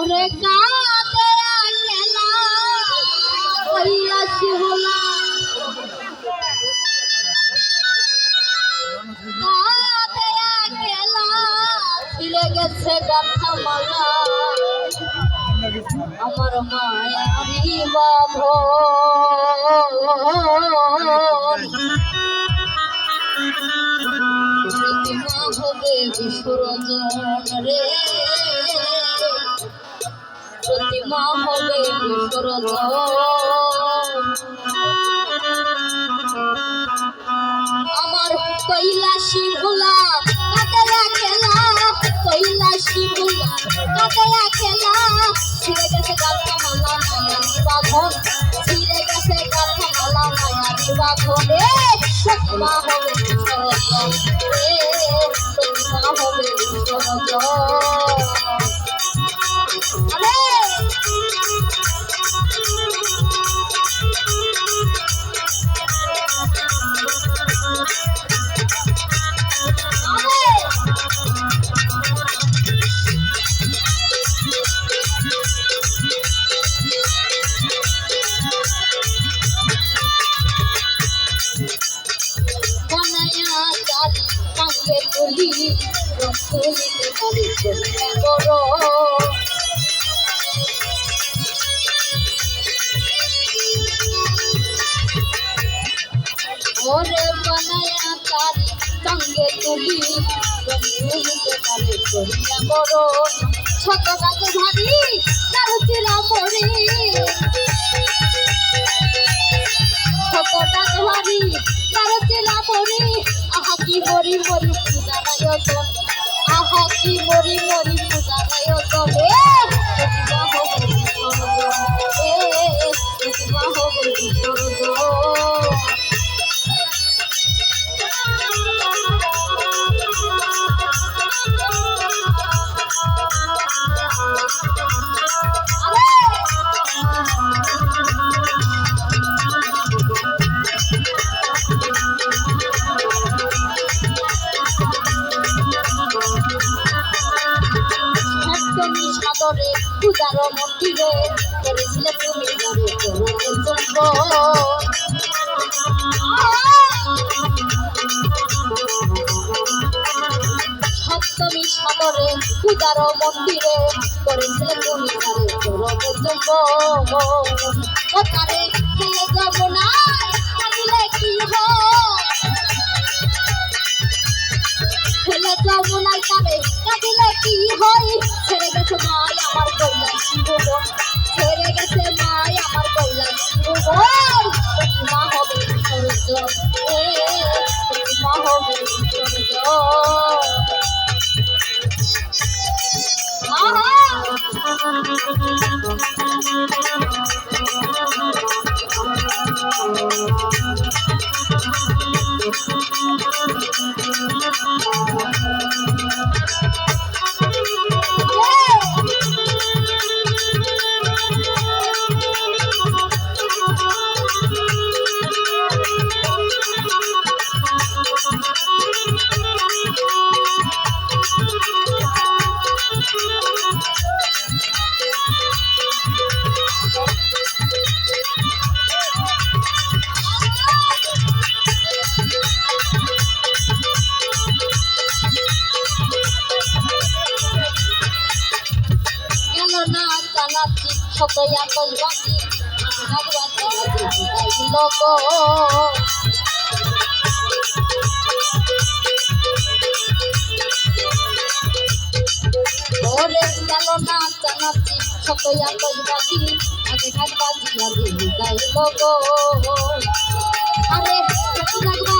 ওরে কাতে খেলা হইয়াছি হোলা কাতে খেলা গেছে আমার মায়ারি বাবু হবে বিসর্জন রে। প্রতিমা হবে বিসর্জন আমার কৈলাসী ভোলা কাতেয়া খেলা, কৈলাসী ভোলা কাতেয়া খেলা। ছিঁড়ে গেছে গালটা মালা মায়ারি বাঁধন, ছিঁড়ে গেছে গালটা মালা মায়ারি বাঁধন। এ প্রতিমা হবে এ প্রতিমা হবে বিসর্জন ওরে বানায়া তার, সঙ্গে তুলি। রসুলিতে গালি করিয়া বড় ছোট গাছে ভাবি তার চিরা পড়ি পূজার মন্দিরে করেছিলে তুমি চন্দ্র সপ্তমী সাদরে পূজার মন্দিরে করেছিলে তুমি চন্দ্র ও খেলে যাব ফেলে যাব না কি হয়? ছেড়ে গেছে মাই বিসর্জন এ জানাচ্ছি শত বাকি। ভাগবাতি লোক ওরে গেল না জানাচ্ছি শত একই বাকি। আগে ভাগবাতি বাতি বিদায় লোক আরে ভাগবাতি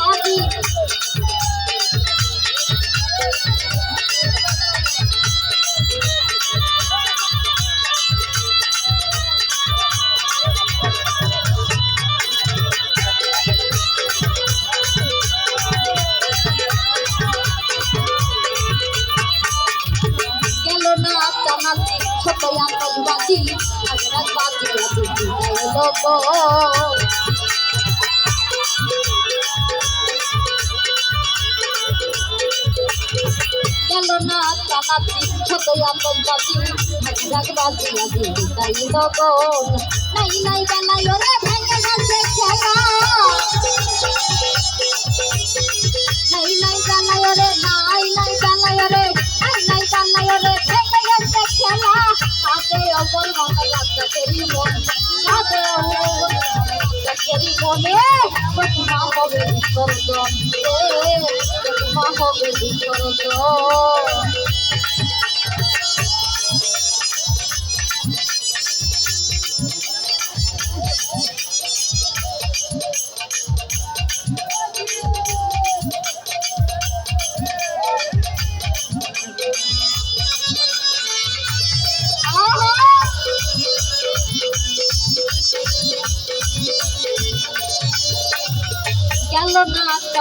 জানাচ্ছি ছোট একই বাজি আগে ভাগবাতি বাতি বিদায় লোক গেল না কানাতি ছোটই আতঙ্কবাদী রাগ বাজি বাজি তেরি মন কাঁদে অবল মনে প্রতিমা হবে বিসর্জন প্রতিমা হবে বিসর্জন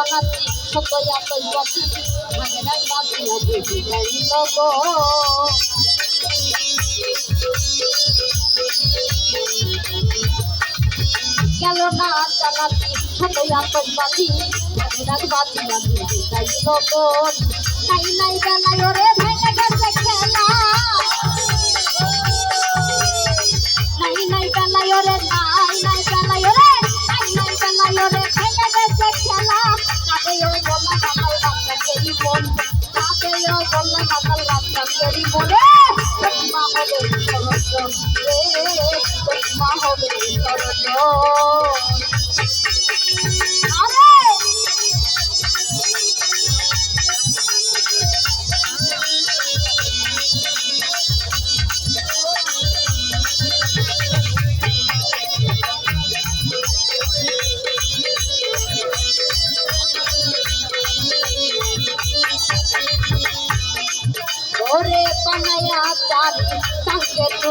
না শত আতস বাতি ভাগে রাগ বাতি আজি বিদায় লব গেল না জানাতি শত আতস বাতি ভাগে রাগ বাতি আজি বিদায় লব নাই নাই বেলায় ওরে ভেঙে গেছে মা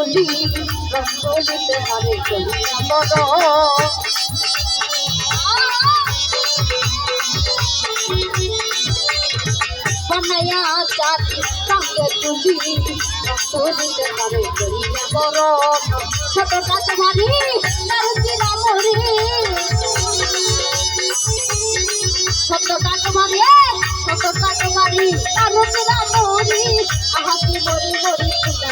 সঙ্গে তুলি রঙ্গলিতে হারে চলিয়া বড় পানায়া চারি সঙ্গে তুলি রঙ্গলিতে হারে চলিয়া বড় ছোট কাছে ভারী দারুচি রামরি ছোট মারি, ছোট কাকে মারি, তারু কিনা মরি আহাতি মরি মরি পূজা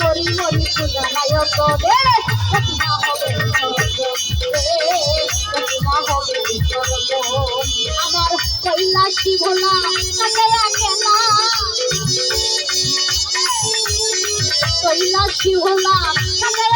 মরি মরি পূজা নায়কন রে প্রতিমা হবে প্রতিমা হবে আমার কৈলাসী ভোলা কাকে রাখে কৈলাসী ভোলা কাকে